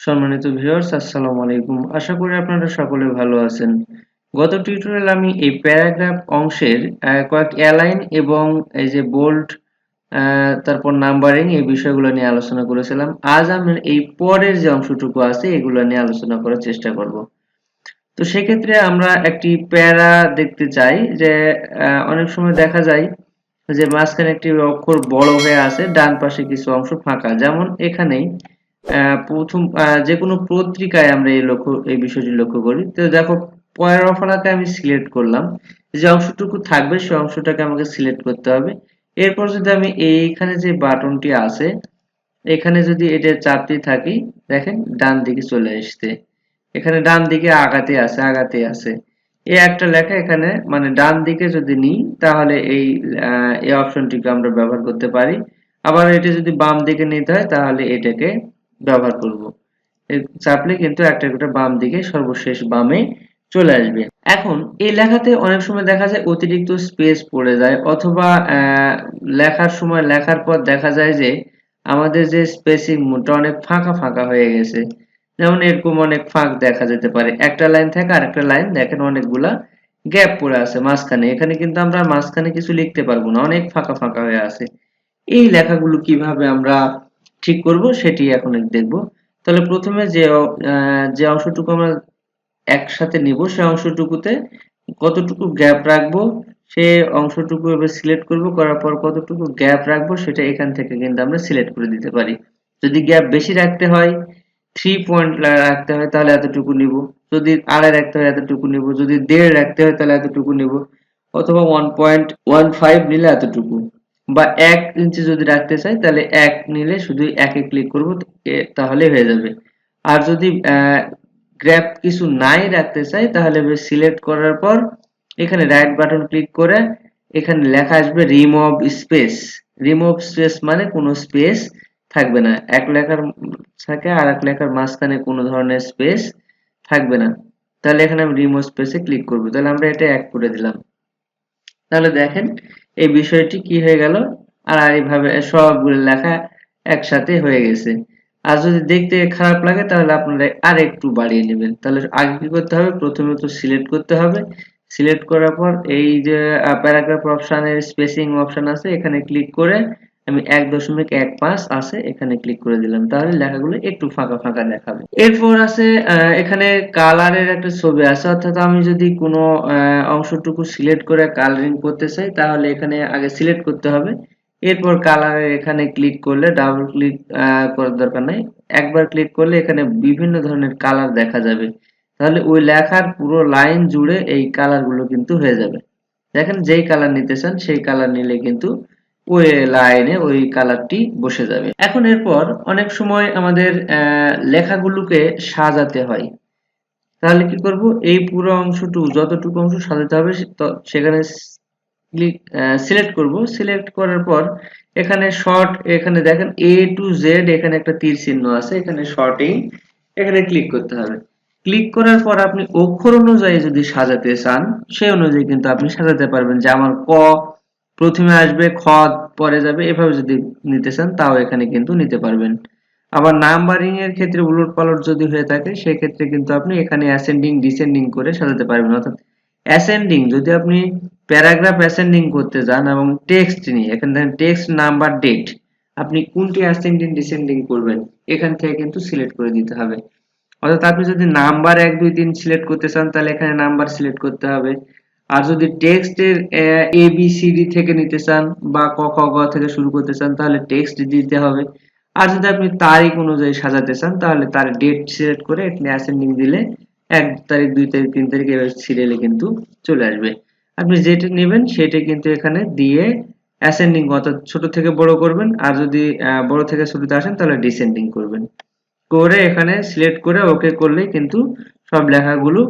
সম্মানিত ভিউয়ার্স আসসালামু আলাইকুম। আশা করি আপনারা সকলে ভালো আছেন। গত টিউটোরিয়াল আমি এই প্যারাগ্রাফ অংশের কয়েক অ্যালাইন এবং এই যে বোল্ড তারপর নাম্বারিং এই বিষয়গুলো নিয়ে আলোচনা করেছিলাম। আজ আমি এই পরের যে অংশটুকু আছে, এগুলো নিয়ে আলোচনা করার চেষ্টা করব। তো সেক্ষেত্রে আমরা একটি প্যারা দেখতে চাই যে অনেক সময় দেখা যায় যে মাঝখানে একটি অক্ষর বড় হয়ে আছে, ডান পাশে কিছু অংশ ফাঁকা। যেমন এখানেই প্রথম যে কোনো পত্রিকায় আমরা এই লক্ষ্য, এই বিষয়টি লক্ষ্য করি। তো দেখো পয়ের অফারাকে আমি সিলেক্ট করলাম। যে অংশটুকু থাকবে সেই অংশটাকে আমাকে সিলেক্ট করতে হবে। এরপর যদি আমি এইখানে যে বাটনটি আছে, এখানে যদি এটা চাপতে থাকি, দেখেন, ডান দিকে চলে আসতে এখানে ডান দিকে আগাতে আছে আগাতে আছে। এই একটা লেখা এখানে মানে ডান দিকে যদি নিই, তাহলে এই এই অপশনটিকে আমরা ব্যবহার করতে পারি। আবার এটা যদি বাম দিকে নিতে হয়, তাহলে এটাকে ব্যবহার করব। চাপলে কিন্তু একটা একটা বাম দিকে সর্বশেষ বামে চলে আসবে। এখন এই লেখাতে অনেক সময় দেখা যায় অতিরিক্ত স্পেস পড়ে যায় অথবা লেখার সময় লেখার পর দেখা যায় যে আমাদের যে স্পেসিং মোডটা অনেক ফাঁকা ফাঁকা হয়ে গেছে। যেমন এরকম অনেক ফাঁক দেখা যেতে পারে। একটা লাইন থেকে আরেকটা লাইন দেখেন অনেকগুলা গ্যাপ পড়ে আছে মাঝখানে। এখানে কিন্তু আমরা মাঝখানে কিছু লিখতে পারব না। অনেক ফাঁকা ফাঁকা হয়ে আছে। এই লেখাগুলো কীভাবে আমরা ঠিক করব, সেটি এখন দেখব। তাহলে প্রথমে যে যে অংশটুকু আমরা একসাথে নিব সেই অংশটুকুতে কতটুকু গ্যাপ রাখব, সে অংশটুকু এবার সিলেক্ট করব, করার পর কতটুকু গ্যাপ রাখব, সেটা এখান থেকে কিন্তু আমরা সিলেক্ট করে দিতে পারি। যদি গ্যাপ বেশি রাখতে হয় থ্রি পয়েন্ট রাখতে হয়, তাহলে এতটুকু নিব। যদি আড়াই রাখতে হয়, এতটুকু নিব। যদি দেড় রাখতে হয়, তাহলে এতটুকু নিব। অথবা ওয়ান পয়েন্ট ওয়ান ফাইভ নিলে এতটুকু। বা এক ইঞ্চি যদি রাখতে চাই, তাহলে এক নিলে শুধু একে ক্লিক করব তাহলে হয়ে যাবে। আর যদি গ্র্যাপ কিছু নাই রাখতে চাই, তাহলে সিলেক্ট করার পর এখানে রাইট বাটন ক্লিক করে এখানে লেখা আসবে রিমুভ স্পেস রিমুভ স্পেস মানে কোনো স্পেস থাকবে না। এক লেখার থাকে আর এক লেখার মাঝখানে কোনো ধরনের স্পেস থাকবে না। তাহলে এখানে আমি রিমুভ স্পেসে ক্লিক করব। তাহলে আমরা এটা এক করে দিলাম। তাহলে দেখেন এই বিষয়টি কি হয়ে গেল? আর এইভাবে সবগুলো লেখা একসাথে হয়ে গেছে। আর যদি দেখতে খারাপ লাগে, তাহলে আপনারা আর একটু বাড়িয়ে নেবেন। তাহলে আগে কি করতে হবে? প্রথমে তো সিলেক্ট করতে হবে। সিলেক্ট করার পর এই যে প্যারাগ্রাফ অপশানের স্পেসিং অপশান আছে, এখানে ক্লিক করে আমি এক দশমিক এক পাঁচ আছে, এখানে ক্লিক করে দিলাম। তাহলে লেখাগুলো একটু ফাঁকা ফাঁকা দেখাবে। এরপর আছে এখানে কালারের একটা ছবি আছে। অর্থাৎ আমি যদি কোনো অংশটুকু সিলেক্ট করে কালারিং করতে চাই, তাহলে এখানে আগে সিলেক্ট করতে হবে। এরপর কালারে এখানে ক্লিক করলে ডাবল ক্লিক করার দরকার নাই। একবার ক্লিক করলে এখানে বিভিন্ন ধরনের কালার দেখা যাবে। তাহলে ওই লেখার পুরো লাইন জুড়ে এই কালারগুলো কিন্তু হয়ে যাবে। দেখেন যেই কালার নিতে চান, সেই কালার নিলে কিন্তু ওই লাইনে ওই কালারটি বসে যাবে। এখন এরপর অনেক সময় আমাদের লেখাগুলোকে সাজাতে হয়। তাহলে কি করব? এই পুরো অংশটুকু, যতটুকু অংশ সাজাতে হবে সেখানে সিলেক্ট করব। সিলেক্ট করার পর এখানে শর্ট এখানে দেখেন এ টু জেড এখানে একটা তীর চিহ্ন আছে, এখানে শর্টিং এখানে ক্লিক করতে হবে। ক্লিক করার পর আপনি অক্ষর অনুযায়ী যদি সাজাতে চান, সেই অনুযায়ী কিন্তু আপনি সাজাতে পারবেন যে আমার ক প্রথমে আসবে, খ, পরে যাবে, এভাবে যদি নিতে চান, তাও এখানে কিন্তু নিতে পারবেন। আবার নাম্বারিং এর ক্ষেত্রে উলট পালট যদি হয়ে থাকে, সেক্ষেত্রে কিন্তু আপনি এখানে অ্যাসেন্ডিং ডিসেন্ডিং করে সাজাতে পারবেন। অর্থাৎ অ্যাসেন্ডিং যদি আপনি প্যারাগ্রাফ অ্যাসেন্ডিং করতে যান এবং টেক্সট নিয়ে, এখানে দেখেন টেক্সট নাম্বার ডেট আপনি কোনটি অ্যাসেন্ডিং ডিসেন্ডিং করবেন, এখান থেকে কিন্তু সিলেক্ট করে দিতে হবে। অর্থাৎ আপনি যদি নাম্বার এক, দুই, তিন সিলেক্ট করতে চান, তাহলে এখানে নাম্বার সিলেক্ট করতে হবে। আর যদি টেক্সটের এ বি সি ডি থেকে নিতে চান বা ক, খ, গ থেকে শুরু করতে চান, তাহলে টেক্সট দিতে হবে। আর যদি আপনি তারিখ অনুযায়ী সাজাতে চান, তাহলে তার ডেট সিলেক্ট করে এখানে অ্যাসেন্ডিং দিলে এক তারিখ, দুই তারিখ, তিন তারিখ এভাবে সিরিয়ালে কিন্তু চলে আসবে। আপনি যেটা নেবেন সেটা কিন্তু এখানে দিয়ে অ্যাসেন্ডিং অর্থাৎ ছোট থেকে বড় করবেন, আর যদি বড় থেকে ছোটতে আসেন, তাহলে ডিসেন্ডিং করবেন। করে এখানে সিলেক্ট করে ওকে করলেই কিন্তু সব লেখাগুলো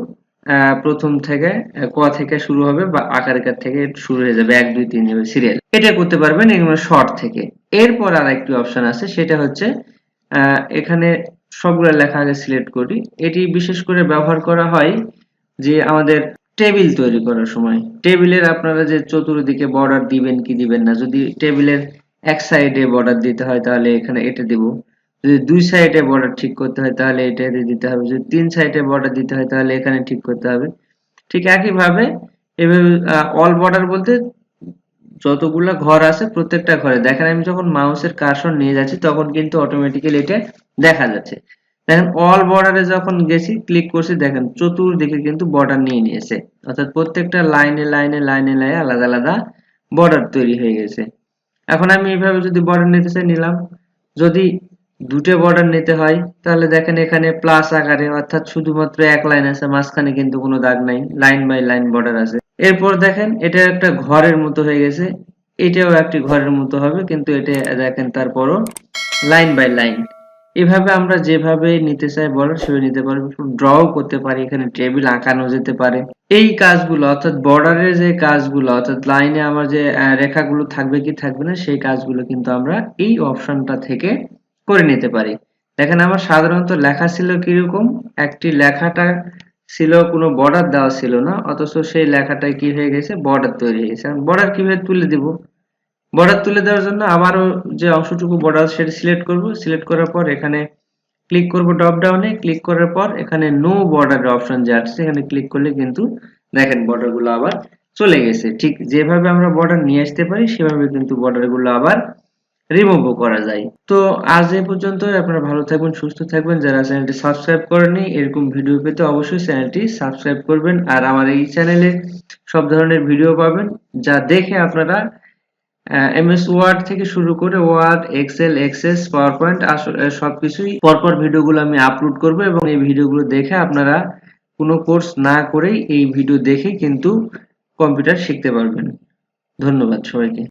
প্রথম থেকে ক থেকে শুরু হবে বা আকার থেকে শুরু হয়ে যাবে, এক, দুই, তিন সিরিয়াল এটা করতে পারবেন এগুলো শর্ট থেকে। এরপর আর একটি অপশন আছে, সেটা হচ্ছে এখানে সবগুলো লেখা আগে সিলেক্ট করি। এটি বিশেষ করে ব্যবহার করা হয় যে আমাদের টেবিল তৈরি করার সময়। টেবিলের আপনারা যে চতুর্দিকে বর্ডার দিবেন কি দিবেন না, যদি টেবিলের এক সাইডে বর্ডার দিতে হয়, তাহলে এখানে এটা দিব। যদি দুই সাইডে বর্ডার ঠিক করতে হয়, তাহলে এটাতে দিতে হবে। যদি তিন সাইডে বর্ডার দিতে হয়, তাহলে এখানে ঠিক করতে হবে। ঠিক একইভাবে এভাবে অল বর্ডার বলতে যতগুলো ঘর আছে প্রত্যেকটা ঘরে। দেখেন, আমি যখন মাউসের কার্সর নিয়ে যাচ্ছি, তখন কিন্তু অটোমেটিক্যালি এটা দেখা যাচ্ছে। দেখেন অল বর্ডারে যখন গেছি ক্লিক করছি, দেখেন, চতুর্দিকে কিন্তু বর্ডার নিয়ে নিয়েছে। অর্থাৎ প্রত্যেকটা লাইনে লাইনে লাইনে লাইনে আলাদা আলাদা বর্ডার তৈরি হয়ে গেছে। এখন আমি এইভাবে যদি বর্ডার নিতে চাই, নিলাম। যদি দুটো বর্ডার নিতে হয়, তাহলে দেখেন এখানে প্লাস আকারে, অর্থাৎ শুধুমাত্র এক লাইন আছে, মাঝখানে কিন্তু কোনো দাগ নাই লাইন বাই লাইন বর্ডার আছে। এরপর দেখেন, এটা একটা ঘরের মতো হয়ে গেছে, এটাও একটি ঘরের মতো হবে, কিন্তু এটা দেখেন তারপরও লাইন বাই লাইন এভাবে আমরা যেভাবে নিতে চাই বর্ডার সেভাবে নিতে পারব। ড্রও করতে পারি, এখানে টেবিল আঁকানো যেতে পারে। এই কাজগুলো, অর্থাৎ বর্ডারের যে কাজগুলো, অর্থাৎ লাইনে আমার যে রেখাগুলো থাকবে কি থাকবে না, সেই কাজগুলো কিন্তু আমরা এই অপশনটা থেকে করে নিতে পারি। দেখেন আমার সাধারণত লেখা ছিল কীরকম? একটি লেখাটা ছিল, কোনো বর্ডার দেওয়া ছিল না, অথচ সেই লেখাটায় কি হয়ে গেছে? বর্ডার তৈরি হয়ে গেছে। বর্ডার কীভাবে তুলে দিব? বর্ডার তুলে দেওয়ার জন্য আবারও যে অংশটুকু বর্ডার সেটা সিলেক্ট করব। সিলেক্ট করার পর এখানে ক্লিক করব ড্রপ ডাউনে ক্লিক করার পর এখানে নো বর্ডার অপশন যে আসছে, এখানে ক্লিক করলে কিন্তু দেখেন বর্ডারগুলো আবার চলে গেছে। ঠিক যেভাবে আমরা বর্ডার নিয়ে আসতে পারি, সেভাবে কিন্তু বর্ডারগুলো আবার রিমুভও করা যায়। তো আজ এই পর্যন্ত আপনারা ভালো থাকবেন, সুস্থ থাকবেন। যারা চ্যানেলটি সাবস্ক্রাইব করেনি এরকম ভিডিও পেতে অবশ্যই চ্যানেলটি সাবস্ক্রাইব করবেন। আর আমার এই চ্যানেলে সব ধরনের ভিডিও পাবেন, যা দেখে আপনারা এমএস ওয়ার্ড থেকে শুরু করে Word, Excel Access PowerPoint সবকিছুই পরপর ভিডিওগুলো আমি আপলোড করব এবং এই ভিডিওগুলো দেখে আপনারা কোনো কোর্স না করেই এই ভিডিও দেখে কিন্তু কম্পিউটার শিখতে পারবেন। ধন্যবাদ সবাইকে।